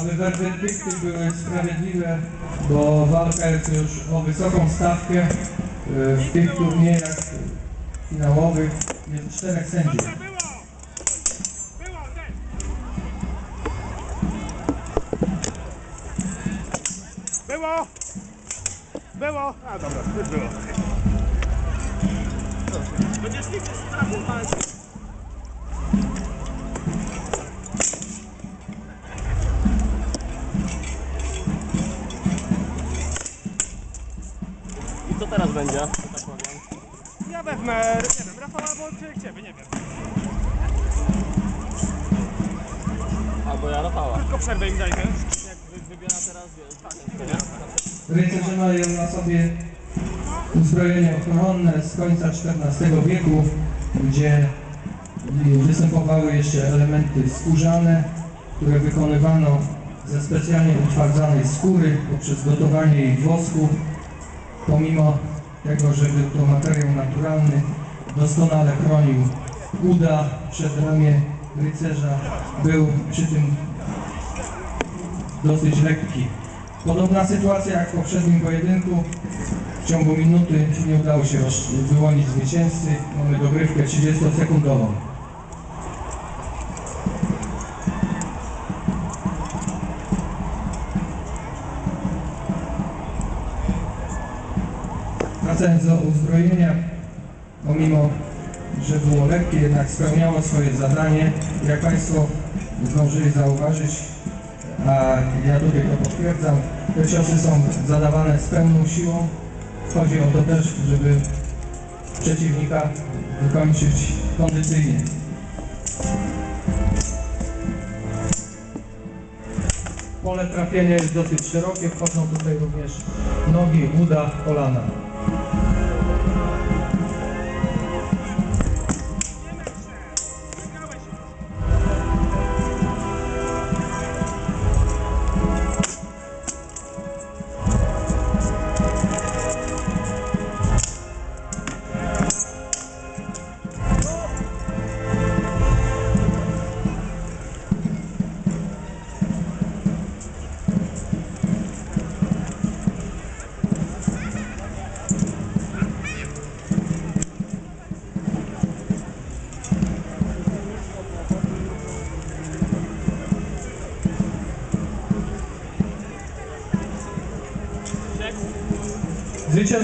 aby werdykty były sprawiedliwe, bo walka jest już o wysoką stawkę. Y, W tych turniejach finałowych jest czterech sędziów. Było! Było! A dobra, już było. Będziesz liczyć straty walki. I co teraz będzie? że Tak powiem. Ja wezmę, nie wiem, Rafał albo czy ciebie, nie wiem. Albo ja Rafała. Tylko przerwę im dajmy. Rycerze mają na sobie uzbrojenie ochronne z końca XIV wieku, gdzie występowały jeszcze elementy skórzane, które wykonywano ze specjalnie utwardzanej skóry poprzez gotowanie jej w wosku. Pomimo tego, że był to materiał naturalny, doskonale chronił uda, przedramię rycerza, był przy tym dosyć lekki. Podobna sytuacja jak w poprzednim pojedynku. W ciągu minuty nie udało się wyłonić zwycięzcy. Mamy dogrywkę 30-sekundową. Wracając do uzbrojenia, pomimo, że było lekkie, jednak spełniało swoje zadanie. Jak Państwo zdążyli zauważyć, a ja tutaj to potwierdzam, te ciosy są zadawane z pełną siłą. Chodzi o to też, żeby przeciwnika wykończyć kondycyjnie. Pole trafienia jest dosyć szerokie, wchodzą tutaj również nogi, uda, kolana. Звичайно.